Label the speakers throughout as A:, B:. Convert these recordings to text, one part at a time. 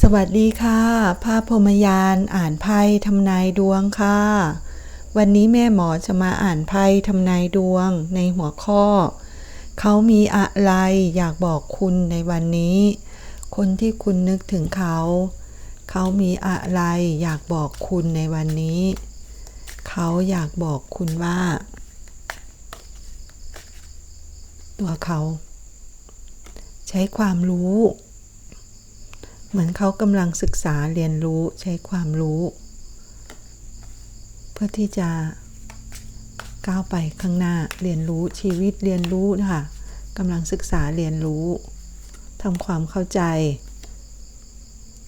A: สวัสดีค่ะ ภาพพรมยานอ่านไพ่ทำนายดวงค่ะ วันนี้แม่หมอจะมาอ่านไพ่ทำนายดวงในหัวข้อ เขามีอะไรอยากบอกคุณในวันนี้ คนที่คุณนึกถึงเขา เขามีอะไรอยากบอกคุณในวันนี้ เขาอยากบอกคุณว่า ตัวเขา ใช้ความรู้ เหมือนเขากำลังศึกษาเรียนรู้ใช้ความรู้ เพื่อที่จะก้าวไปข้างหน้าเรียนรู้ชีวิตเรียนรู้นะคะกำลังศึกษาเรียนรู้ทำความเข้าใจ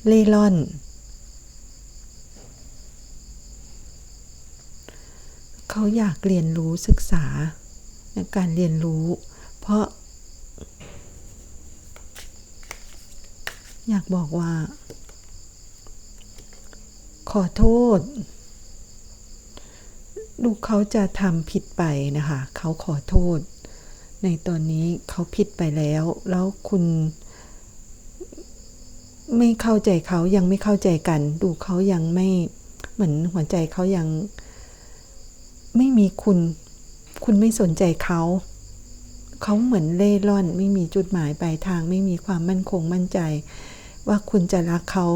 A: เล่ร่อน เขาอยากเรียนรู้ศึกษาในการเรียนรู้ เพราะ อยากบอกว่า ขอโทษดูเขาจะทำผิดไปนะคะ เขาขอโทษ ในตอนนี้เขาผิดไปแล้ว แล้วคุณ ไม่เข้าใจเขายังไม่เข้าใจกัน ดูเขายังไม่เหมือนหัวใจเขายัง ไม่มีคุณ คุณไม่สนใจเขาเขาเหมือนเล่ร่อน ไม่มีจุดหมายปลายทางไม่มีความมั่นคงมั่นใจ ว่าคุณจะรักเขา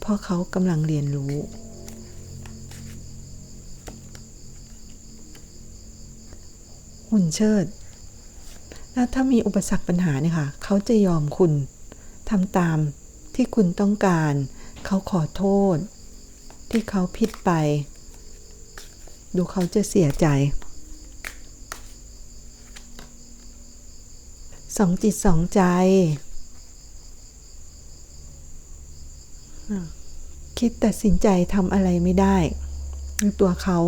A: เพราะเขากำลังเรียนรู้ หุ่นเชิด แล้วถ้ามีอุปสรรคปัญหาเนี่ยค่ะ เขาจะยอมคุณทำตามที่คุณต้องการ เขาขอโทษ ที่เขาผิดไป ดูเขาจะเสียใจ สองจิตสองใจ คิดตัดสินใจทำอะไรไม่ได้ในตัวเขา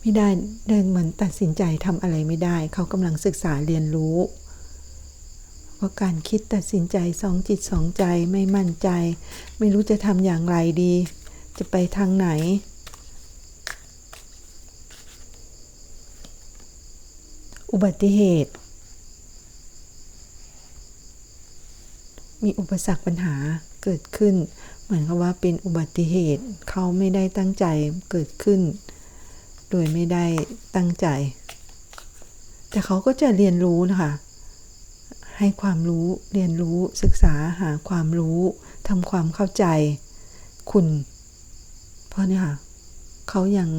A: ไม่ได้เดินเหมือนตัดสินใจทำอะไรไม่ได้ เขากำลังศึกษาเรียนรู้ว่าะการคิดตัดสินใจสองจิตสองใจไม่มั่นใจ ไม่รู้จะทำอย่างไรดี จะไปทางไหน อุบัติเหตุ มีอุปสรรคปัญหาเกิดขึ้น เหมือนกับว่าเป็นอุบัติเหตุเขาไม่ได้ตั้งใจเกิดขึ้น โดยไม่ได้ตั้งใจ แต่เขาก็จะเรียนรู้นะคะให้ความรู้เรียนรู้ศึกษาหาความรู้ทำความเข้าใจ คุณ เพราะเนี่ยค่ะเขายัง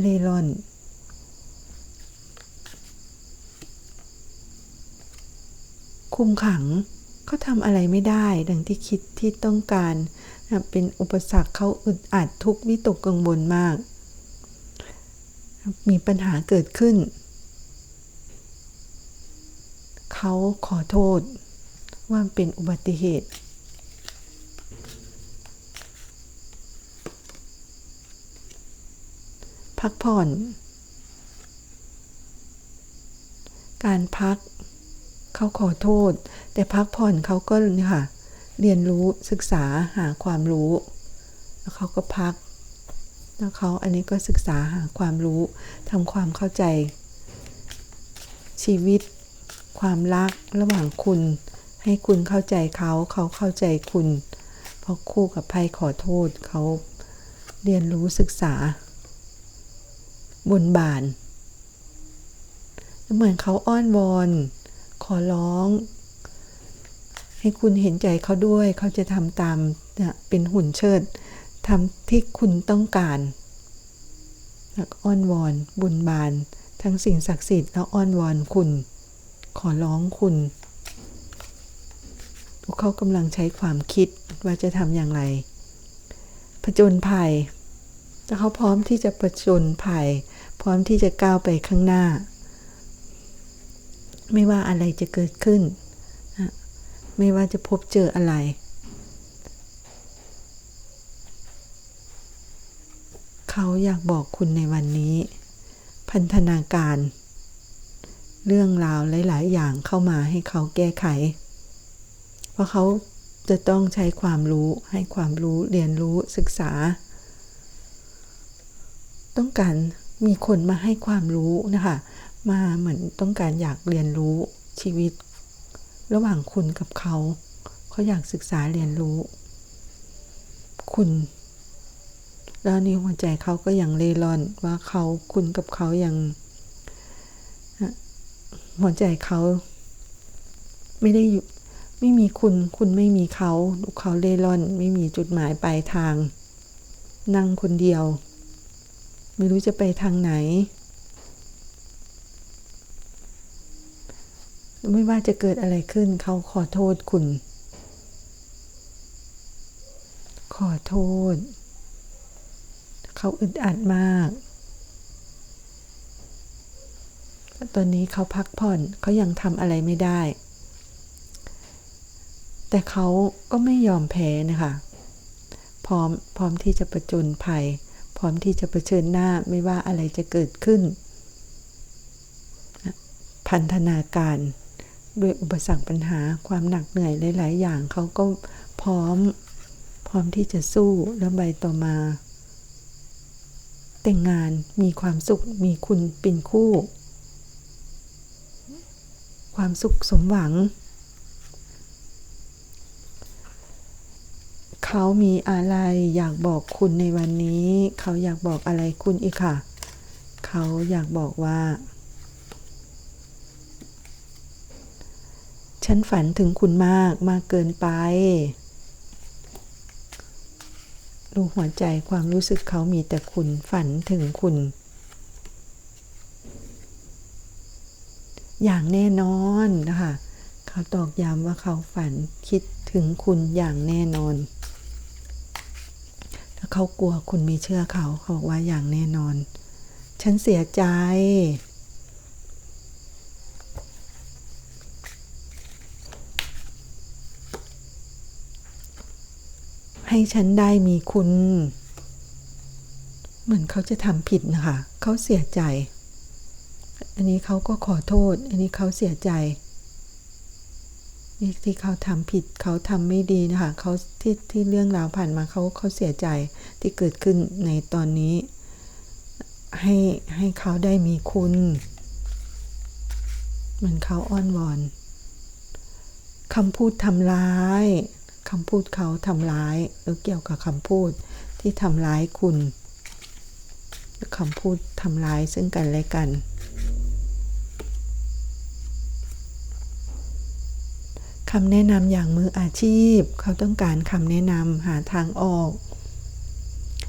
A: เล่ร่อน คุมขัง ก็ทำอะไรไม่ได้ ดังที่คิดที่ต้องการเป็นอุปสรรคเขาอึดอัดทุกข์วิตกกังวลมาก มีปัญหาเกิดขึ้น เขาขอโทษว่าเป็นอุบัติเหตุพักผ่อน การพัก เขาขอโทษ แต่พักผ่อนเขาก็เนี่ยค่ะ เรียนรู้ศึกษาหาความรู้ แล้วเขาก็พัก แล้วเขาอันนี้ก็ศึกษาหาความรู้ทำความเข้าใจ ชีวิต ความรักระหว่างคุณ ให้คุณเข้าใจเขาเขาเข้าใจคุณ เพราะคู่กับไพ่ขอโทษเขาเรียนรู้ศึกษา บนบาน เหมือนเขาอ้อนวอน อร้อง ให้คุณเห็นใจเขาด้วย เขาจะทำตามเนี่ยเป็นหุ่นเชิดทำที่คุณต้องการอ้อนวอน บุญบาน ทั้งสิ่งศักดิ์สิทธิ์แล้วอ้อนวอนคุณ ขอร้องคุณเขากำลังใช้ความคิดว่าจะทำอย่างไรผจญภัยแต่เขาพร้อมที่จะผจญภัย พร้อมที่จะก้าวไปข้างหน้า ไม่ว่าอะไรจะเกิดขึ้น ไม่ว่าจะพบเจออะไร เขาอยากบอกคุณในวันนี้ พันธนาการ เรื่องราวหลาย ๆ อย่างเข้ามาให้เขาแก้ไข เพราะเขาจะต้องใช้ความรู้ให้ความรู้เรียนรู้ศึกษา ต้องการมีคนมาให้ความรู้นะคะ มาเหมือนต้องการอยากเรียนรู้ชีวิต ระหว่างคุณกับเขา เขาอยากศึกษาเรียนรู้ คุณ แล้วนี่หัวใจเขาก็ยังเล่ร่อนว่าเขาคุณกับเขายังหัวใจเขา ไม่ได้อยู่ไม่มีคุณ คุณไม่มีเขาเขาเล่ร่อน ไม่มีจุดหมายปลายทาง นั่งคนเดียว ไม่รู้จะไปทางไหน ไม่ว่าจะเกิดอะไรขึ้น เขาขอโทษคุณ ขอโทษ เขาอึดอัดมาก ตอนนี้เขาพักผ่อนเขายังทำอะไรไม่ได้ แต่เขาก็ไม่ยอมแพ้นะคะพร้อมพร้อมที่จะประจนภัย พร้อมที่จะะเผชิญหน้าไม่ว่าอะไรจะเกิดขึ้นพันธนาการ ด้วยอุปสรรคปัญหาความหนักเหนื่อยหลาย ๆ อย่างเขาก็พร้อมพร้อมที่จะสู้แล้วใบต่อมา แต่งงานมีความสุขมีคุณเป็นคู่ ความสุขสมหวัง เขามีอะไรอยากบอกคุณในวันนี้ เขาอยากบอกอะไรคุณอีกค่ะ เขาอยากบอกว่า ฉันฝันถึงคุณมากมากเกินไป ดูหัวใจความรู้สึกเขามีแต่คุณฝันถึงคุณ อย่างแน่นอนนะคะเขาตอกย้ำว่าเขาฝันคิดถึงคุณอย่างแน่นอน ถ้าเขากลัวคุณไม่เชื่อเขาเขาบอกว่าอย่างแน่นอน ฉันเสียใจ ให้ฉันได้มีคุณ เหมือนเขาจะทำผิดนะคะ เขาเสียใจ อันนี้เขาก็ขอโทษ อันนี้เขาเสียใจนี่ที่เขาทำผิดเขาทำไม่ดีนะคะเขาที่ที่เรื่องราวผ่านมาเขาเขาเสียใจที่เกิดขึ้นในตอนนี้ ให้ให้เขาได้มีคุณเหมือนเขาอ้อนวอนคำพูดทำร้าย คำพูดเขาทำร้ายหรือเกี่ยวกับคำพูดที่ทำร้ายคุณคำพูดทำร้ายซึ่งกันและกัน คำแนะนำอย่างมืออาชีพ เขาต้องการคำแนะนำหาทางออก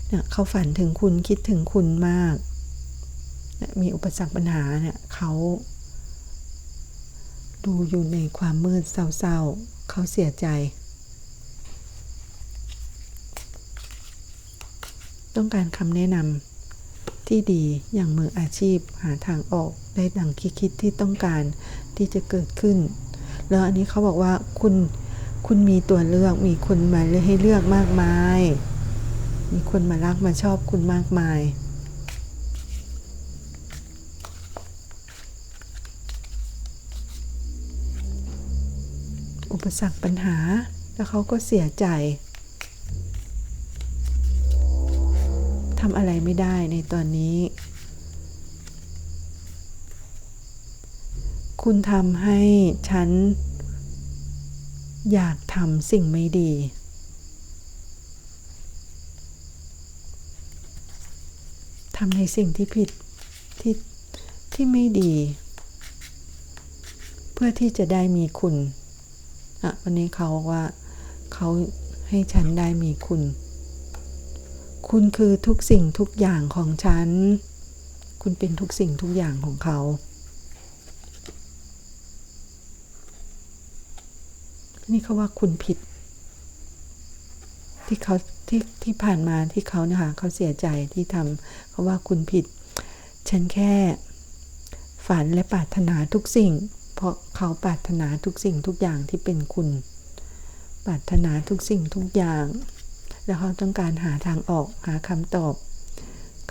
A: เนี่ยเขาฝันถึงคุณคิดถึงคุณมากมีอุปสรรคปัญหาเนี่ยเขาดูอยู่ในความมืดเศร้าๆ เขาเสียใจ ต้องการคำแนะนำที่ดีอย่างมืออาชีพหาทางออกได้ดังคิดที่ต้องการที่จะเกิดขึ้น แล้วอันนี้เขาบอกว่าคุณคุณมีตัวเลือกมีคนมาให้เลือกมากมาย มีคนมารักมาชอบคุณมากมายอุปสรรคปัญหา แล้วเขาก็เสียใจ ทำอะไรไม่ได้ในตอนนี้ คุณทำให้ฉัน อยากทำสิ่งไม่ดี ทำในสิ่งที่ผิดที่ที่ไม่ดี เพื่อที่จะได้มีคุณอะวันนี้เขาว่าเขาให้ฉันได้มีคุณ คุณคือทุกสิ่งทุกอย่างของฉัน คุณเป็นทุกสิ่งทุกอย่างของเขา นี่เขาว่าคุณผิด ที่เขาที่ที่ผ่านมาที่เขาเนี่ยค่ะเขาเสียใจที่ทำเขาว่าคุณผิด ฉันแค่ฝันและปรารถนาทุกสิ่ง เพราะเขาปรารถนาทุกสิ่งทุกอย่างที่เป็นคุณ ปรารถนาทุกสิ่งทุกอย่าง แล้วเขาต้องการหาทางออกหาคำตอบ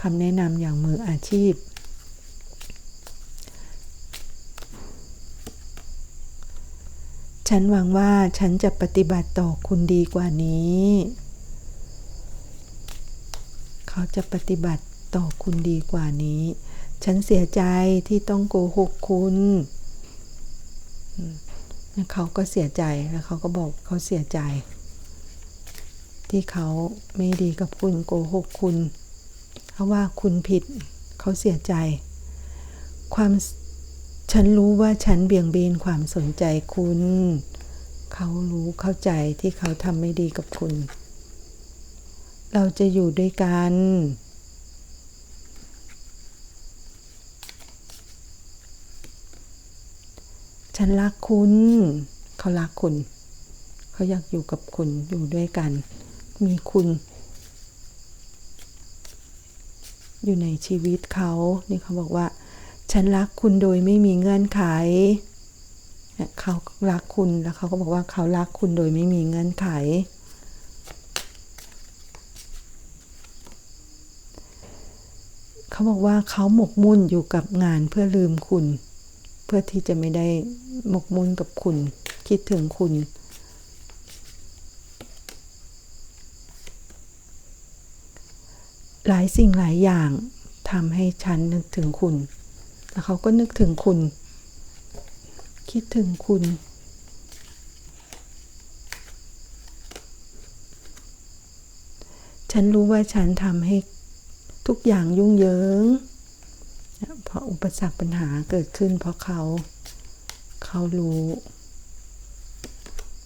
A: คำแนะนำอย่างมืออาชีพ ฉันหวังว่าฉันจะปฏิบัติต่อคุณดีกว่านี้ เขาจะปฏิบัติต่อคุณดีกว่านี้ ฉันเสียใจที่ต้องโกหกคุณเขาก็เสียใจแล้วเขาก็บอกเขาเสียใจ ที่เขาไม่ดีกับคุณโกหกคุณเขาว่าคุณผิด เขาเสียใจ ความฉันรู้ว่าฉันเบี่ยงเบนความสนใจคุณ เขารู้เข้าใจที่เขาทำไม่ดีกับคุณ เราจะอยู่ด้วยกันฉันรักคุณ เขารักคุณ เขาอยากอยู่กับคุณอยู่ด้วยกัน มีคุณ อยู่ในชีวิตเขานี่เขาบอกว่า ฉันรักคุณโดยไม่มีเงื่อนไขเนี่ยเขารักคุณแล้วเขาก็บอกว่าเขารักคุณโดยไม่มีเงื่อนไข เขาบอกว่าเขาหมกมุ่นอยู่กับงานเพื่อลืมคุณ เพื่อที่จะไม่ได้หมกมุ่นกับคุณ คิดถึงคุณ หลายสิ่งหลายอย่างทำให้ฉันนึกถึงคุณ แล้วเขาก็นึกถึงคุณ คิดถึงคุณ ฉันรู้ว่าฉันทำให้ทุกอย่างยุ่งเหยิง เพราะอุปสรรคปัญหาเกิดขึ้น เพราะเขา เขารู้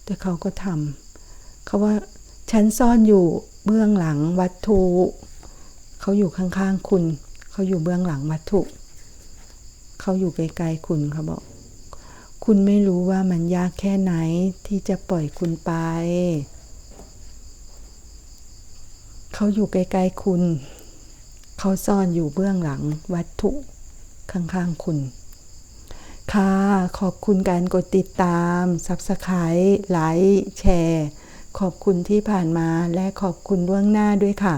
A: แต่เขาก็ทำเขาว่าฉันซ่อนอยู่เบื้องหลังวัตถุ เขาอยู่ข้างๆคุณ เขาอยู่เบื้องหลังวัตถุ เขาอยู่ไกลๆคุณเขาบอก คุณไม่รู้ว่ามันยากแค่ไหนที่จะปล่อยคุณไป เขาอยู่ใกลๆคุณ เขาซ่อนอยู่เบื้องหลังวัตถุข้างๆคุณ ค่ะ ขอบคุณการกดติดตาม Subscribe ไลค์แชร์ ขอบคุณที่ผ่านมาและขอบคุณล่วงหน้าด้วยค่ะ